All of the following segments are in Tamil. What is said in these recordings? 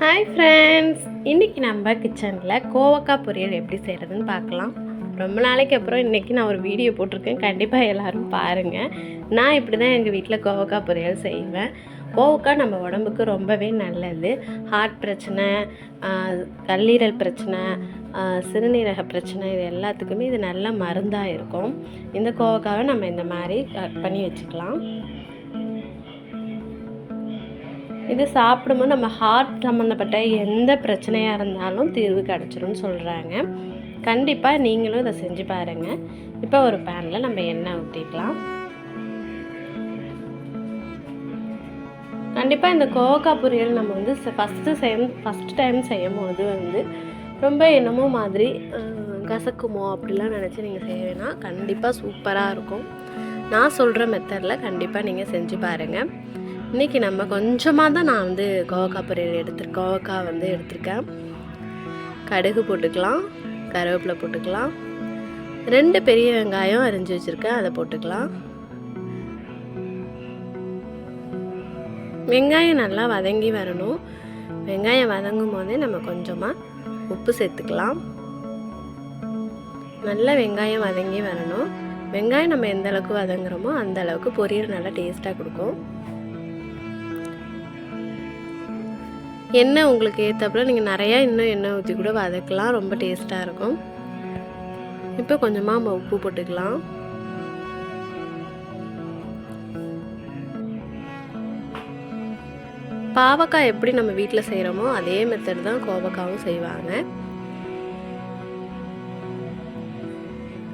ஹாய் ஃப்ரெண்ட்ஸ் இன்றைக்கி நம்ம கிச்சனில் கோவக்காய் பொரியல் எப்படி செய்கிறதுன்னு பார்க்கலாம். ரொம்ப நாளைக்கு அப்புறம் இன்றைக்கி நான் ஒரு வீடியோ போட்டிருக்கேன். கண்டிப்பாக எல்லோரும் பாருங்கள் நான் இப்படி தான் எங்கள் வீட்டில் கோவக்காய் பொரியல் செய்வேன். கோவக்காய் நம்ம உடம்புக்கு ரொம்பவே நல்லது. ஹார்ட் பிரச்சனை கல்லீரல் பிரச்சனை சிறுநீரக பிரச்சனை இது எல்லாத்துக்குமே இது நல்ல மருந்தாக இருக்கும். இந்த கோவக்காவை நம்ம இந்த மாதிரி கட் பண்ணி வச்சுக்கலாம். இது சாப்பிடும்போது நம்ம ஹார்ட் சம்மந்தப்பட்ட எந்த பிரச்சனையாக இருந்தாலும் தீர்வு கிடச்சிரும்னு சொல்கிறாங்க கண்டிப்பாக நீங்களும் இதை செஞ்சு பாருங்கள் இப்போ ஒரு பேனில் நம்ம எண்ணெய் ஊற்றிக்கலாம் கண்டிப்பாக இந்த கோவக்காய் பொரியல் நம்ம வந்து ஃபஸ்ட்டு செய்ய ஃபஸ்ட் டைம் செய்யும் போது வந்து ரொம்ப என்னமோ மாதிரி கசக்குமோ அப்படிலாம் நினச்சி நீங்கள் செய்ய வேணாம். கண்டிப்பாக சூப்பராக இருக்கும். நான் சொல்கிற மெத்தடில் கண்டிப்பாக நீங்கள் செஞ்சு பாருங்கள் இன்றைக்கி நம்ம கொஞ்சமாக தான் நான் வந்து கோவக்காய் பொரியல் எடுத்து கோவக்காய் வந்து எடுத்திருக்கேன். கடுகு போட்டுக்கலாம் கருவேப்பிலை போட்டுக்கலாம். ரெண்டு பெரிய வெங்காயம் அரிஞ்சு வச்சுருக்கேன் அதை போட்டுக்கலாம். வெங்காயம் நல்லா வதங்கி வரணும். வெங்காயம் வதங்கும் போதே நம்ம கொஞ்சமாக உப்பு சேர்த்துக்கலாம். நல்லா வெங்காயம் வதங்கி வரணும். வெங்காயம் நம்ம எந்த அளவுக்கு வதங்குறோமோ அந்த அளவுக்கு பொரியல் நல்லா டேஸ்ட்டாக கொடுக்கும். எண்ணெய் உங்களுக்கு ஏற்றப்பல நீங்கள் நிறையா இன்னும் எண்ணெய் ஊற்றி கூட வதக்கலாம். ரொம்ப டேஸ்ட்டாக இருக்கும். இப்போ கொஞ்சமாக நம்ம உப்பு போட்டுக்கலாம். பாவக்காய் எப்படி நம்ம வீட்டில் செய்கிறோமோ அதே மெத்தட் தான் கோவக்காவும் செய்வாங்க.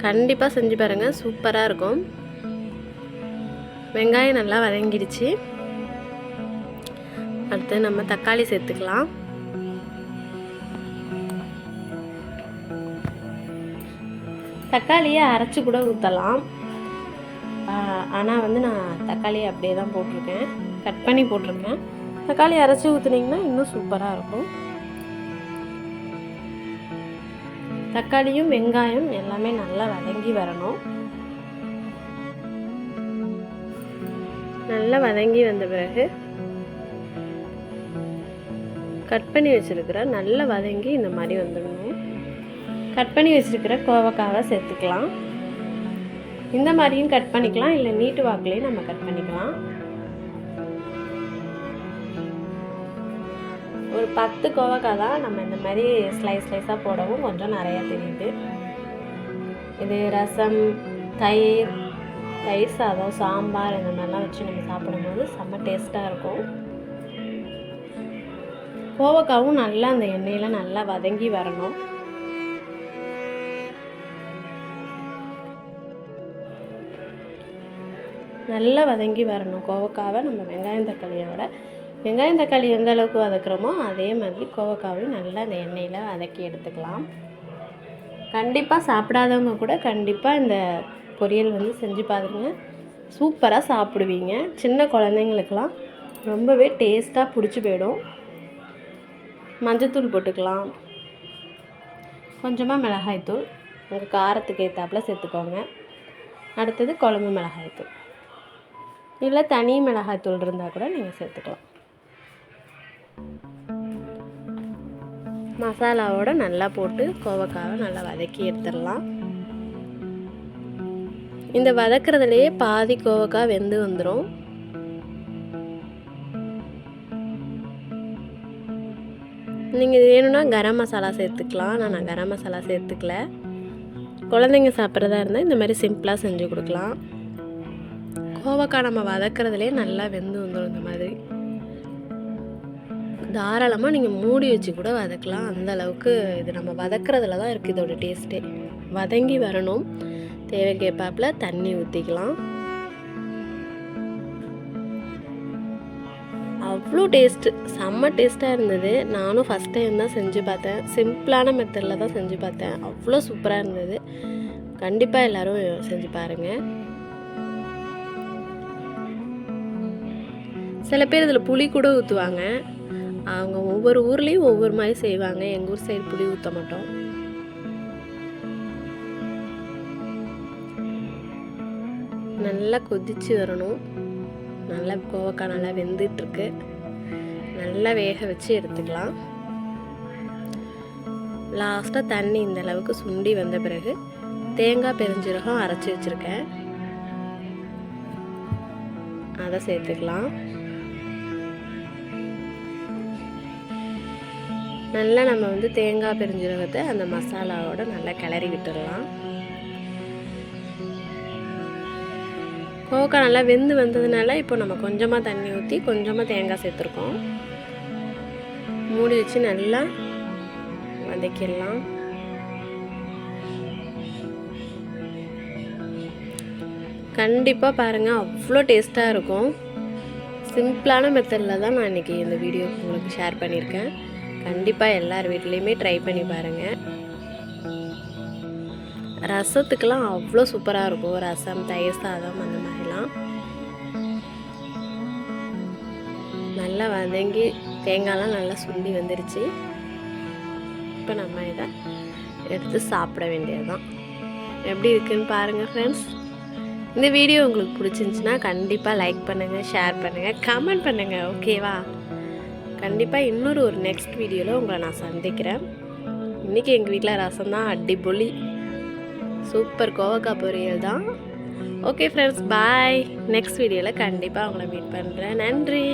கண்டிப்பாக செஞ்சு பாருங்கள் சூப்பராக இருக்கும். வெங்காயம் நல்லா வதங்கிடுச்சு. அடுத்து நம்ம தக்காளி சேர்த்துக்கலாம். தக்காளியை அரைச்சி கூட ஊற்றலாம் ஆனால் வந்து நான் தக்காளியை அப்படியே தான் போட்டிருக்கேன். கட் பண்ணி போட்டிருக்கேன். தக்காளி அரைச்சி ஊற்றுனீங்கன்னா இன்னும் சூப்பராக இருக்கும். தக்காளியும் வெங்காயம் எல்லாமே நல்லா வதங்கி வரணும். நல்லா வதங்கி வந்த பிறகு கட் பண்ணி வச்சுருக்கிற நல்லா வதங்கி இந்த மாதிரி வந்துடணும். கட் பண்ணி வச்சுருக்கிற கோவக்காவை சேர்த்துக்கலாம். இந்த மாதிரியும் கட் பண்ணிக்கலாம். இல்லை நீட்டு வாக்குலேயும் நம்ம கட் பண்ணிக்கலாம். ஒரு பத்து கோவக்காய் தான் நம்ம இந்த மாதிரி ஸ்லைஸ் ஸ்லைஸாக போடவும் கொஞ்சம் நிறையா தெரியுது. இது ரசம் தயிர் தயிர் சாதம் சாம்பார் இந்த மாதிரிலாம் வச்சு நம்ம சாப்பிடும்போது செம்ம டேஸ்ட்டாக இருக்கும். கோவக்காவும் நல்லா அந்த எண்ணெயில் நல்லா வதங்கி வரணும். நல்லா வதங்கி வரணும் கோவக்காவை நம்ம வெங்காயம் தக்காளியோட. வெங்காயம் தக்காளி எந்த அளவுக்கு வதக்குறோமோ அதே மாதிரி கோவக்காவையும் நல்லா அந்த எண்ணெயில் வதக்கி எடுத்துக்கலாம். கண்டிப்பாக சாப்பிடாதவங்க கூட கண்டிப்பாக இந்த பொரியல் வந்து செஞ்சு பாருங்க. சூப்பராக சாப்பிடுவீங்க. சின்ன குழந்தைங்களுக்கெல்லாம் ரொம்பவே டேஸ்ட்டாக பிடிச்சி போயிடும். மஞ்சத்தூள் போட்டுக்கலாம். கொஞ்சமாக மிளகாய்த்தூள். உங்கள் காரத்துக்கு ஏற்றாப்புல சேர்த்துக்கோங்க. அடுத்தது குழம்பு மிளகாய்த்தூள். இல்லை தனி மிளகாய்த்தூள் இருந்தால் கூட நீங்கள் சேர்த்துக்கலாம். மசாலாவோட நல்லா போட்டு கோவக்காவை நல்லா வதக்கி எடுத்துடலாம். இந்த வதக்குறதுலையே பாதி கோவக்காய் வெந்து வந்துடும் நீங்கள் வேணும்னா கரம் மசாலா சேர்த்துக்கலாம். ஆனால் நான் கரம் மசாலா சேர்த்துக்கல. குழந்தைங்க சாப்பிட்றதா இருந்தால் இந்த மாதிரி சிம்பிளாக செஞ்சு கொடுக்கலாம். கோவக்காய் நம்ம வதக்கிறதுலே நல்லா வெந்து வந்துடும் இந்த மாதிரி. தாராளமாக நீங்கள் மூடி வச்சு கூட வதக்கலாம். அந்த அளவுக்கு இது நம்ம வதக்கிறதுல தான் இருக்குது இதோட டேஸ்ட்டே வதங்கி வரணும். தேவைக்கேற்பாப்பில் தண்ணி ஊற்றிக்கலாம் அவ்வளோ டேஸ்ட்டு செம்ம டேஸ்ட்டாக இருந்தது. நானும் ஃபஸ்ட் டைம் தான் செஞ்சு பார்த்தேன். சிம்பிளான மெத்தடில் தான் செஞ்சு பார்த்தேன். அவ்வளோ சூப்பராக இருந்தது. கண்டிப்பாக எல்லோரும் செஞ்சு பாருங்கள் சில பேர் இதில் புளி கூட ஊற்றுவாங்க அவங்க ஒவ்வொரு ஊர்லேயும் ஒவ்வொரு மாதிரி செய்வாங்க. எங்கள் ஊர் சைடு புளி ஊற்ற மாட்டோம். நல்லா கொதிச்சு வரணும். நல்லா கோவக்காய் நல்லா வெந்துட்டுருக்கு. நல்லா வேக வச்சு எடுத்துக்கலாம். லாஸ்ட்டாக தண்ணி இந்த அளவுக்கு சுண்டி வந்த பிறகு தேங்காய் பெருஞ்சீரகம் அரைச்சி வச்சுருக்கேன். அதை சேர்த்துக்கலாம். நல்லா நம்ம வந்து தேங்காய் பெருஞ்சீரகத்தை அந்த மசாலாவோட நல்லா கிளறி விட்டுடலாம். கோவக்காய் நல்லா வெந்து வந்ததுனால இப்போ நம்ம கொஞ்சமாக தண்ணி ஊற்றி கொஞ்சமாக தேங்காய் சேர்த்துருக்கோம். மூடி வச்சு நல்லா வதக்கிடலாம். கண்டிப்பாக பாருங்கள் அவ்வளோ டேஸ்ட்டாக இருக்கும். சிம்பிளான மெத்தடில் தான் நான் இன்றைக்கி இந்த வீடியோ உங்களுக்கு ஷேர் பண்ணியிருக்கேன். கண்டிப்பாக எல்லார் வீட்லேயுமே ட்ரை பண்ணி பாருங்கள் ரசத்துக்கெல்லாம் அவ்வளோ சூப்பராக இருக்கும். ரசம் தயிர் சாதம் அந்த நல்லா வதங்கி தேங்காய்லாம் நல்லா சுண்டி வந்துருச்சு. இப்போ நம்ம இதை எடுத்து சாப்பிட வேண்டியதுதான். எப்படி இருக்குன்னு பாருங்கள் ஃப்ரெண்ட்ஸ் இந்த வீடியோ உங்களுக்கு பிடிச்சிருந்துச்சின்னா கண்டிப்பாக லைக் பண்ணுங்கள் ஷேர் பண்ணுங்கள் கமெண்ட் பண்ணுங்கள் ஓகேவா கண்டிப்பாக இன்னொரு ஒரு நெக்ஸ்ட் வீடியோவில் உங்களை நான் சந்திக்கிறேன். இன்றைக்கி எங்கள் வீட்டில் ரசம் தான் அடிபொலி சூப்பர் கோவக்காய் பொரியல் தான் ஓகே ஃப்ரெண்ட்ஸ் பாய் நெக்ஸ்ட் வீடியோவில் கண்டிப்பாக அவங்கள மீட் பண்ணுறேன் நன்றி.